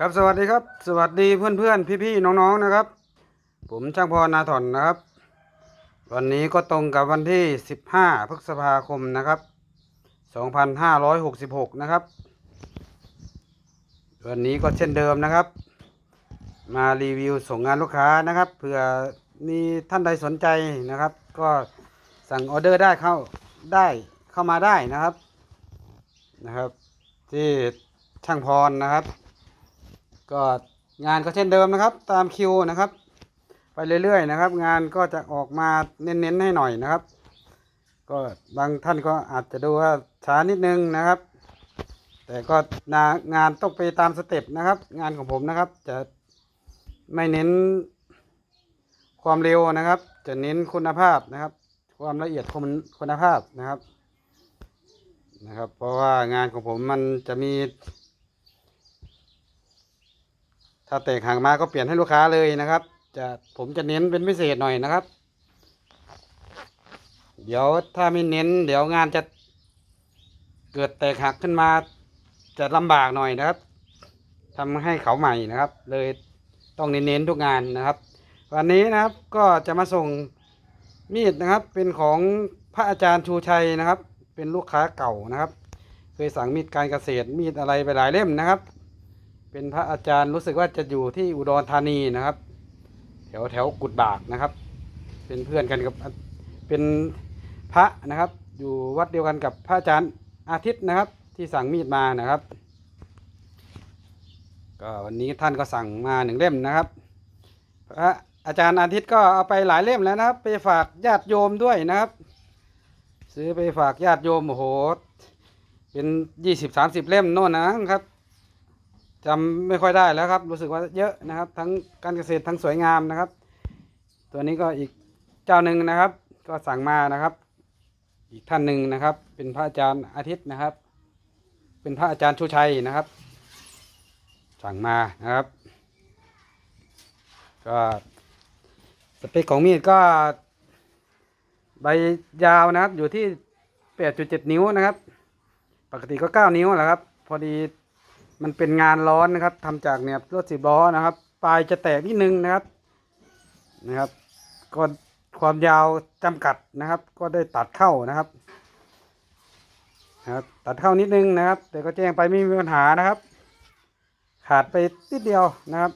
ครับสวัสดีครับ สวัสดีเพื่อนเพื่อนพี่พี่ๆน้องๆนะครับ ผมช่างพรนาถอนนะครับ วันนี้ก็ตรงกับวันที่ 15 พฤษภาคมนะครับ 2566 นะครับ วันนี้ก็เช่นเดิมนะครับ มารีวิวส่งงานลูกค้านะครับเผื่อมีท่านใดสนใจนะครับ ก็สั่งออเดอร์ได้เข้าได้เข้ามาได้นะครับนะครับ ที่ช่างพรนะครับ ก็งานก็เช่นเดิมนะครับ ตามคิวนะครับ ไปเรื่อยๆนะครับ งานก็จะออกมาเน้นๆให้หน่อยนะครับ ก็บางท่านก็อาจจะดูว่าช้านิดนึงนะครับ แต่ก็งานต้องไปตามสเต็ปนะครับ งานของผมนะครับ จะไม่เน้นความเร็วนะครับ จะเน้นคุณภาพนะครับ ความละเอียดคุณคุณภาพนะครับนะครับ เพราะว่างานของผมมันจะมี ถ้าแตกหางมาก็เปลี่ยนให้ลูกค้าเลยนะครับ จะผมจะเน้นเป็นพิเศษหน่อยนะครับ เดี๋ยวถ้าไม่เน้น เดี๋ยวงานจะเกิดแตกหักขึ้นมา จะลำบากหน่อยนะครับทำให้เขาใหม่นะครับ เลยต้องเน้นๆทุกงานนะครับ วันนี้นะครับก็จะมาส่งมีดนะครับ เป็นของพระอาจารย์ชูชัยนะครับ เป็นลูกค้าเก่านะครับ เคยสั่งมีดการเกษตรมีดอะไรไปหลายเล่มนะครับ เป็นพระอาจารย์รู้สึกว่าจะอยู่ที่อุดรธานีนะครับ แถวแถวกุดบากนะครับ เป็นเพื่อนกันกับเป็นพระนะครับ อยู่วัดเดียวกันกับพระอาจารย์อาทิตย์นะครับ ที่สั่งมีดมานะครับ ก็วันนี้ท่านก็สั่งมาหนึ่งเล่มนะครับพระอาจารย์อาทิตย์ก็เอาไปหลายเล่มแล้วนะครับ ไปฝากญาติโยมด้วยนะครับ ซื้อไปฝากญาติโยมโอ้โหเป็นยี่สิบสามสิบเล่มโน่นนะครับ จำไม่ค่อยได้แล้วครับ รู้สึกว่าเยอะนะครับ ทั้งการเกษตรทั้งสวยงามนะครับ ตัวนี้ก็อีกเจ้าหนึ่งนะครับ ก็สั่งมานะครับ อีกท่านหนึ่งนะครับ เป็นพระอาจารย์อาทิตย์นะครับ เป็นพระอาจารย์ชูชัยนะครับ สั่งมานะครับ ก็สเปคของมีดก็ ใบยาวนะครับ อยู่ที่ 8.7 นิ้วนะครับ ปกติก็ 9 นิ้วแหละครับ พอดี มันเป็นงานร้อนนะครับทำจากเนี่ยรถสิบล้อนะครับ ปลายจะแตกนิดนึงนะครับนะครับก็ความยาวจำกัดนะครับ ก็ได้ตัดเข้านะครับนะครับ ตัดเข้านิดนึงนะครับแต่ก็แจ้งไปไม่มีปัญหานะครับ ขาดไปนิดเดียวนะครับ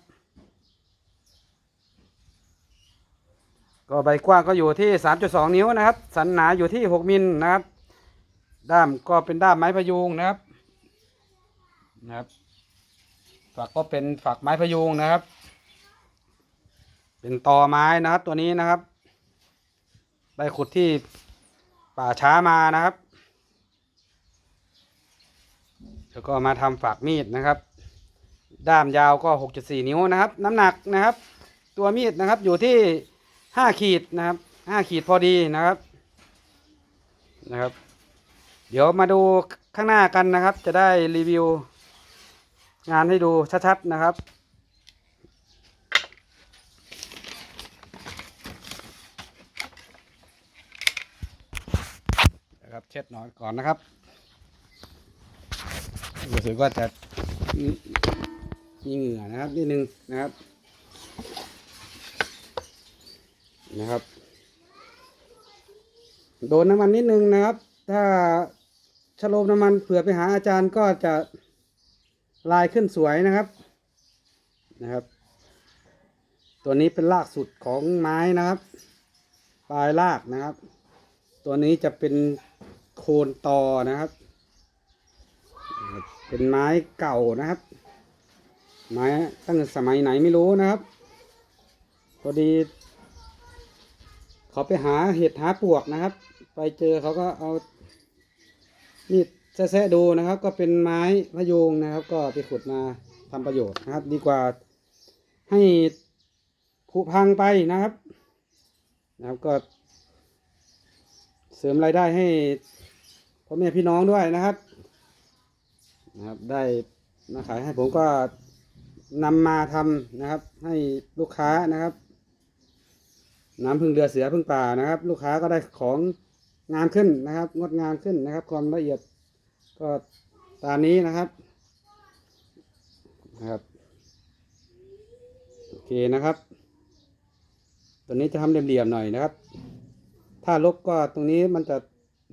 ก็ใบกว้างก็อยู่ที่ 3.2 นิ้วนะครับ สันหนาอยู่ที่ 6 มิลนะครับ ด้ามก็เป็นด้ามไม้พยุงนะครับ นะครับ ฝักก็เป็นฝักไม้พยุงนะครับ เป็นตอไม้นะครับตัวนี้นะครับได้ขุดที่ป่าช้ามานะครับ แล้วก็มาทำฝักมีดนะครับ ด้ามยาวก็ 6.4 นิ้วนะครับ น้ำหนักนะครับ ตัวมีดนะครับอยู่ที่ 5 ขีดนะครับ 5 ขีดพอดีนะครับ นะครับ เดี๋ยวมาดูข้างหน้ากันนะครับ จะได้รีวิว งานให้ดูชัดๆนะครับ นะครับเช็ดหน่อนก่อนนะครับรู้สึกว่าจะมีมีเหงื่อนะครับนิดนึงนะครับ นะครับ โดนน้ำมันนิดนึงนะครับ ถ้าชะโลมน้ำมันเผื่อไปหาอาจารย์ก็จะ ลายขึ้นสวยนะครับนะครับ ตัวนี้เป็นรากสุดของไม้นะครับ ปลายรากนะครับ ตัวนี้จะเป็นโคนตอนะครับ เป็นไม้เก่านะครับ ไม้ตั้งแต่สมัยไหนไม่รู้นะครับ พอดี เขาไปหาเห็ดหาปวกนะครับ ไปเจอเขาก็เอามีด แซะๆดูนะครับ ก็เป็นไม้พะยูงนะครับ ก็ไปขุดมาทำประโยชน์นะครับ ดีกว่าให้ผุพังไปนะครับ นะครับก็ เสริมรายได้ให้พ่อแม่พี่น้องด้วยนะครับ นะครับได้มาขายให้ผมก็นำมาทำนะครับ ให้ลูกค้านะครับ น้ำพึ่งเรือเสือพึ่งป่านะครับ ลูกค้าก็ได้ของงามขึ้นนะครับ งดงามขึ้นนะครับ ความละเอียด ก็ตามนี้นะครับนะครับโอเคนะครับ ตัวนี้จะทำเหลี่ยมๆหน่อยนะครับ ถ้าลบก็ตรงนี้มันจะ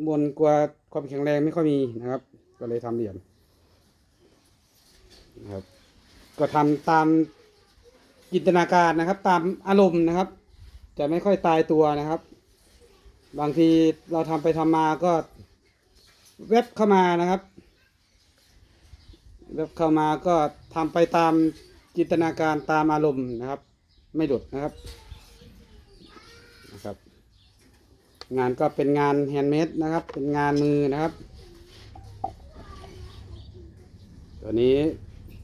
มวนกลัวความแข็งแรงไม่ค่อยมีนะครับ ก็เลยทำเหลี่ยมนะครับ ก็ทำตามจินตนาการนะครับ ตามอารมณ์นะครับ จะไม่ค่อยตายตัวนะครับ บางทีเราทำไปทำมาก็ เว็บเข้ามานะครับ เว็บเข้ามาก็ทำไปตามจินตนาการตามอารมณ์นะครับ ไม่หลุดนะครับนะครับ งานก็เป็นงานแฮนด์เมดนะครับ เป็นงานมือนะครับ ตัวนี้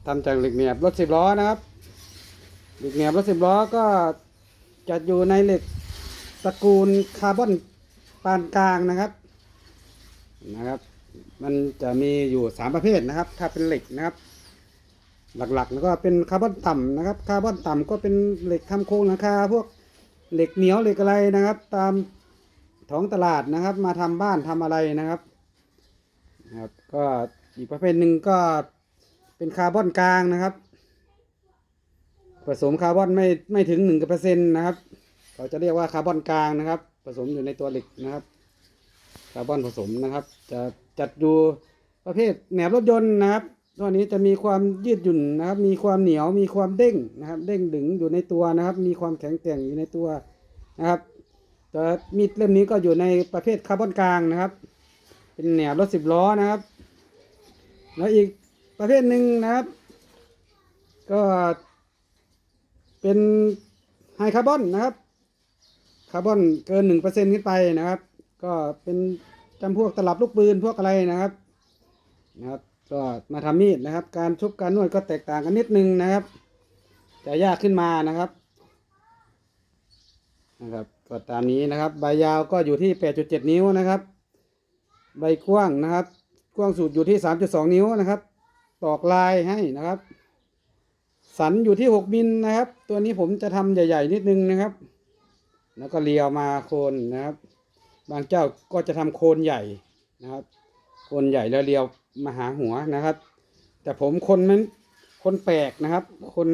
ทำจากเหล็กเหนียบรถสิบล้อนะครับเหล็กเหนียบรถสิบล้อก็จะอยู่ในเหล็กตระกูลคาร์บอนปานกลางนะครับ นะครับ มันจะมีอยู่สามประเภทนะครับ ถ้าเป็นเหล็กนะครับ หลักๆแล้วก็เป็นคาร์บอนต่ำนะครับคาร์บอนต่ำก็เป็นเหล็กทำโครงหลังคาพวกเหล็กเหนียวเหล็กอะไรนะครับ ตามท้องตลาดนะครับ มาทำบ้านทำอะไรนะครับนะครับ ก็อีกประเภทหนึ่งก็เป็นคาร์บอนกลางนะครับ ผสมคาร์บอนไม่ไม่ถึงหนึ่งเปอร์เซ็นต์นะครับเขาจะเรียกว่าคาร์บอนกลางนะครับ ผสมอยู่ในตัวเหล็กนะครับาร์บอนผสมนะครับ จะจัดดูประเภทแหนบรถยนต์นะครับตัวนี้จะมีความยืดหยุ่นนะครับ มีความเหนียวมีความเด้งนะครับ เด้งดึงอยู่ในตัวนะครับ มีความแข็งแกร่งอยู่ในตัวนะครับแต่มีดเล่มนี้ก็อยู่ในประเภทคาร์บอนกลางนะครับ เป็นแหนบรถสิบล้อนะครับ แล้วอีกประเภทหนึ่งนะครับ ก็เป็นไฮคาร์บอนนะครับ คาร์บอนเกินหนึ่งเปอร์เซ็นขึ้นไปนะครับ ก็เป็นจำพวกตลับลูกปืนพวกอะไรนะครับนะครับ ก็มาทำมีดนะครับ การชุบการนวดก็แตกต่างกันนิดนึงนะครับแต่ยากขึ้นมานะครับนะครับก็ตามนี้นะครับ ใบยาวก็อยู่ที่ 8.7 นิ้วนะครับ ใบกว้างนะครับ กว้างสุดอยู่ที่ 3.2 นิ้วนะครับ ตอกลายให้นะครับ สันอยู่ที่ 6 มิลนะครับ ตัวนี้ผมจะทำใหญ่ ๆ นิดนึงนะครับ แล้วก็เลียวมาโคนนะครับ บางเจ้าก็จะทำโคนใหญ่นะครับ โคนใหญ่แล้วเลียวมาหาหัวนะครับ แต่ผมคนนั้นคนแปลกนะครับ คน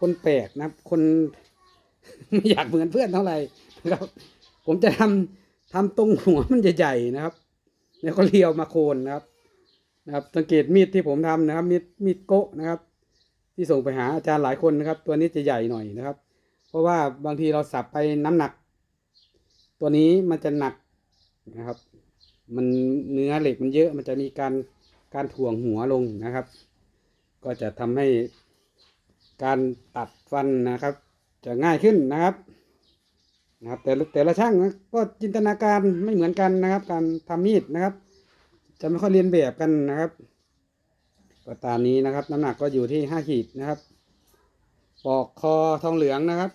คนแปลกนะครับ คนไม่อยากเหมือนเพื่อนเท่าไหร่นะครับ ผมจะทำทำตรงหัวมันใหญ่ๆนะครับ แล้วก็เลียวมาโคนนะครับ นะครับ สังเกตมีดที่ผมทำนะครับมีดมีดโกะนะครับ ที่ส่งไปหาอาจารย์หลายคนนะครับ ตัวนี้จะใหญ่หน่อยนะครับ เพราะว่าบางทีเราสับไปน้ำหนัก ตัวนี้มันจะหนักนะครับ มันเนื้อเหล็กมันเยอะมันจะมีการการถ่วงหัวลงนะครับ ก็จะทำให้การตัดฟันนะครับ จะง่ายขึ้นนะครับนะครับ แต่แต่ละช่างก็จินตนาการไม่เหมือนกันนะครับ การทำมีดนะครับ จะไม่ค่อยเรียนแบบกันนะครับก็ตามนี้นะครับ น้ำหนักก็อยู่ที่ห้าขีดนะครับ ปอกคอทองเหลืองนะครับ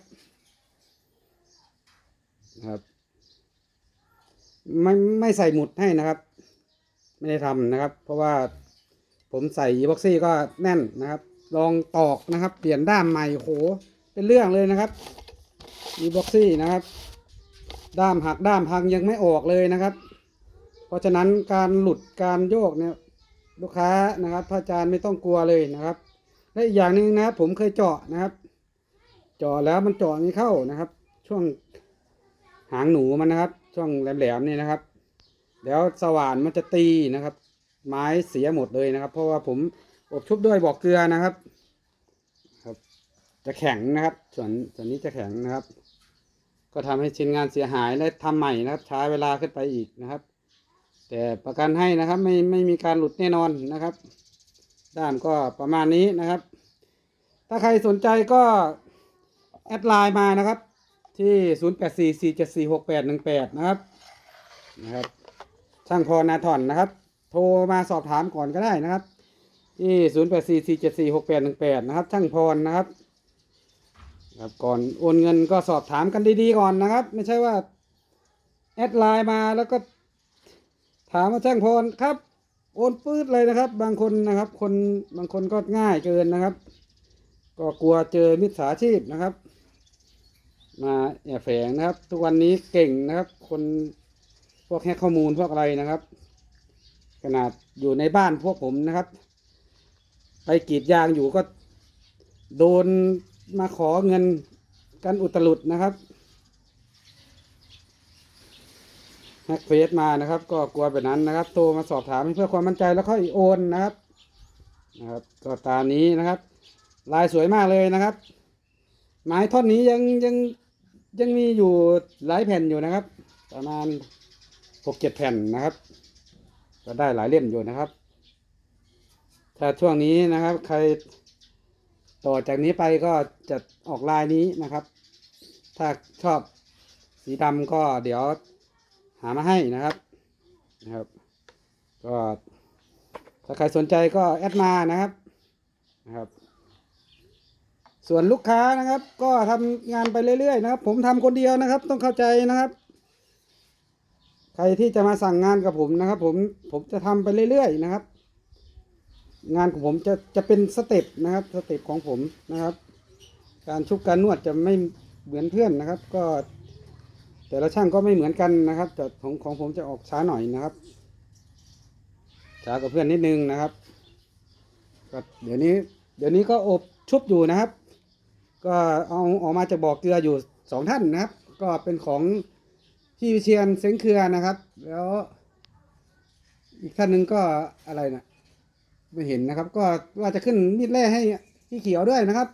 นะครับ ไม่ไม่ใส่หมุดให้นะครับ ไม่ได้ทำนะครับ เพราะว่าผมใส่อีบ็อกซี่ก็แน่นนะครับ ลองตอกนะครับ เปลี่ยนด้ามใหม่โหเป็นเรื่องเลยนะครับอีบ็อกซี่นะครับ ด้ามหักด้ามพังยังไม่ออกเลยนะครับ เพราะฉะนั้นการหลุดการโยกเนี่ยลูกค้านะครับพระอาจารย์ไม่ต้องกลัวเลยนะครับ และอีกอย่างหนึ่งนะครับผมเคยเจาะนะครับ เจาะแล้วมันเจาะไม่เข้านะครับ ช่วงหางหนูมันนะครับ ช่วงแหลมๆนี่นะครับแล้วสว่านมันจะตีนะครับ ไม้เสียหมดเลยนะครับ เพราะว่าผมอบชุบด้วยบอกเกลือนะครับ ครับ จะแข็งนะครับ ส่วนส่วนนี้จะแข็งนะครับ ก็ทำให้ชิ้นงานเสียหายและทำใหม่นะครับใช้เวลาขึ้นไปอีกนะครับ แต่ประกันให้นะครับ ไม่ไม่มีการหลุดแน่นอนนะครับ ด้ามก็ประมาณนี้นะครับ ถ้าใครสนใจก็แอดไลน์มานะครับ ที่ 0844746818 นะครับนะครับ ช่างพรนาถอนนะครับ โทรมาสอบถามก่อนก็ได้นะครับ ที่ 0844746818 นะครับ ช่างพรนะครับครับก่อนโอนเงินก็สอบถามกันดีๆก่อนนะครับ ไม่ใช่ว่าแอดไลน์มาแล้วก็ถามว่าช่างพรครับ โอนปื๊ดเลยนะครับ บางคนนะครับ คนบางคนก็ง่ายเกินนะครับ ก็กลัวเจอมิจฉาชีพนะครับ มาแอบแฝงนะครับ ทุกวันนี้เก่งนะครับ คนพวกแฮกข้อมูลพวกอะไรนะครับ ขนาดอยู่ในบ้านพวกผมนะครับ ไปกรีดยางอยู่ก็โดนมาขอเงินกันอุตลุดนะครับแฮกเฟซมานะครับ ก็กลัวแบบนั้นนะครับ โทรมาสอบถามเพื่อความมั่นใจแล้วค่อยโอนนะครับนะครับ ก็ตามนี้นะครับ ลายสวยมากเลยนะครับ ไม้ท่อนนี้ยังยัง ยังมีอยู่หลายแผ่นอยู่นะครับ ประมาณหกเจ็ดแผ่นนะครับ ก็ได้หลายเล่มอยู่นะครับ ถ้าช่วงนี้นะครับ ใครต่อจากนี้ไปก็จะออกลายนี้นะครับ ถ้าชอบสีดำก็เดี๋ยวหามาให้นะครับนะครับ ก็ถ้าใครสนใจก็แอดมานะครับนะครับ ส่วนลูกค้านะครับ ก็ทำงานไปเรื่อยๆนะครับ ผมทำคนเดียวนะครับ ต้องเข้าใจนะครับ ใครที่จะมาสั่งงานกับผมนะครับ ผมผมจะทำไปเรื่อยๆนะครับ งานของผมจะจะเป็นสเต็ปนะครับสเต็ปของผมนะครับ การชุบการนวดจะไม่เหมือนเพื่อนนะครับ ก็ แต่ละช่างก็ไม่เหมือนกันนะครับแต่ของของผมจะออกช้าหน่อยนะครับช้ากว่าเพื่อนนิดนึงนะครับก็เดี๋ยวนี้ เดี๋ยวนี้ก็อบชุบอยู่นะครับ ก็เอาออกมาจากบ่อเกลืออยู่สองท่านนะครับ ก็เป็นของพี่วิเชียนเซ็งเครือนะครับ แล้ว อีกท่านหนึ่งก็อะไรนะไม่เห็นนะครับ ก็ว่าจะขึ้นมีดแร่ให้พี่เขียวด้วยนะครับ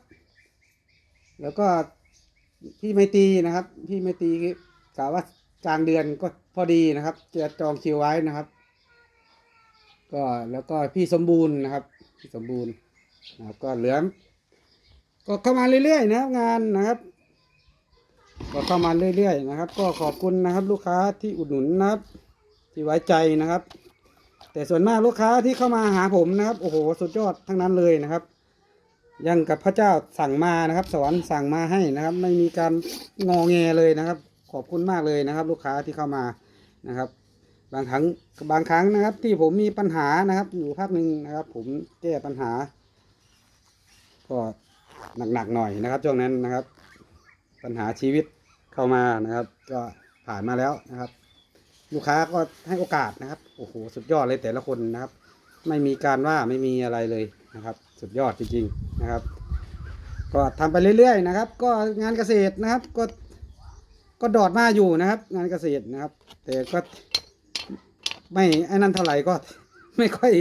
แล้วก็พี่ไมตีนะครับ พี่ไมตีกล่าวว่ากลางเดือนก็พอดีนะครับจะจองคิวไว้นะครับ ก็แล้วก็พี่สมบูรณ์นะครับ พี่สมบูรณ์นะครับก็เหลือ ก็เข้ามาเรื่อยๆนะครับงานนะครับ ก็เข้ามาเรื่อยๆนะครับ ก็ขอบคุณนะครับ ลูกค้าที่อุดหนุนนะครับ ที่ไว้ใจนะครับ แต่ส่วนมากลูกค้าที่เข้ามาหาผมนะครับโอ้โหสุดยอดทั้งนั้นเลยนะครับยังกับพระเจ้าสั่งมานะครับ สวรรค์สั่งมาให้นะครับ ไม่มีการงอแงเลยนะครับ ขอบคุณมากเลยนะครับ ลูกค้าที่เข้ามานะครับ บางครั้งบางครั้งนะครับ ที่ผมมีปัญหานะครับ อยู่ภาคหนึ่งนะครับ ผมแก้ปัญหาก็ หนักๆหน่อยนะครับ ช่วงนั้นนะครับ ปัญหาชีวิตเข้ามานะครับ ก็ผ่านมาแล้วนะครับ ลูกค้าก็ให้โอกาสนะครับโอ้โหสุดยอดเลยแต่ละคนนะครับ ไม่มีการว่าไม่มีอะไรเลยนะครับ สุดยอดจริงๆนะครับ ก็ทำไปเรื่อยๆนะครับ ก็งานเกษตรนะครับก็ก็ดอดมาอยู่นะครับ งานเกษตรนะครับ แต่ก็ไม่ไอ้นั่นเท่าไหร่ก็ไม่ค่อย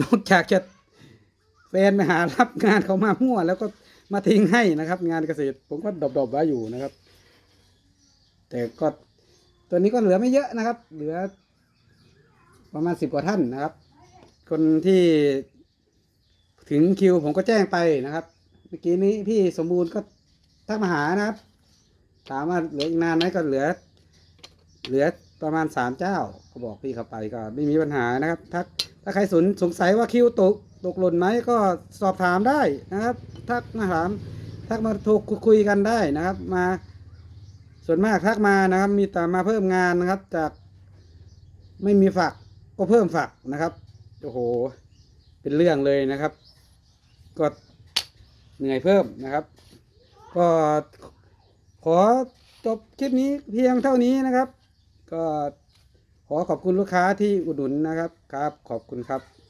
นอกจากจะ แฟนไปหารับงานเขามามั่ว แล้วก็มาทิ้งให้นะครับ งานเกษตรผมก็ดอบๆไว้อยู่นะครับ แต่ก็ตัวนี้ก็เหลือไม่เยอะนะครับ เหลือ ประมาณสิบกว่าท่านนะครับ คนที่ถึงคิวผมก็แจ้งไปนะครับ เมื่อกี้นี้พี่สมบูรณ์ก็ทักมาหานะครับ ถามว่าเหลืออีกนานไหมก็เหลือ เหลือประมาณสามเจ้า ก็บอกพี่เขาไปก็ไม่มีปัญหานะครับถ้าถ้าใครสนสงสัยว่าคิวตก ตกหล่นไหมก็สอบถามได้นะครับ ทักมาถาม ทักมาโทรคุยกันได้นะครับ มาส่วนมากทักมานะครับ มีแต่มาเพิ่มงานนะครับ จากไม่มีฝักก็เพิ่มฝักนะครับโอ้โห เป็นเรื่องเลยนะครับ ก็เหนื่อยเพิ่มนะครับ ก็ขอจบคลิปนี้เพียงเท่านี้นะครับ ก็ขอขอบคุณลูกค้าที่อุดหนุนนะครับครับ ขอบคุณครับ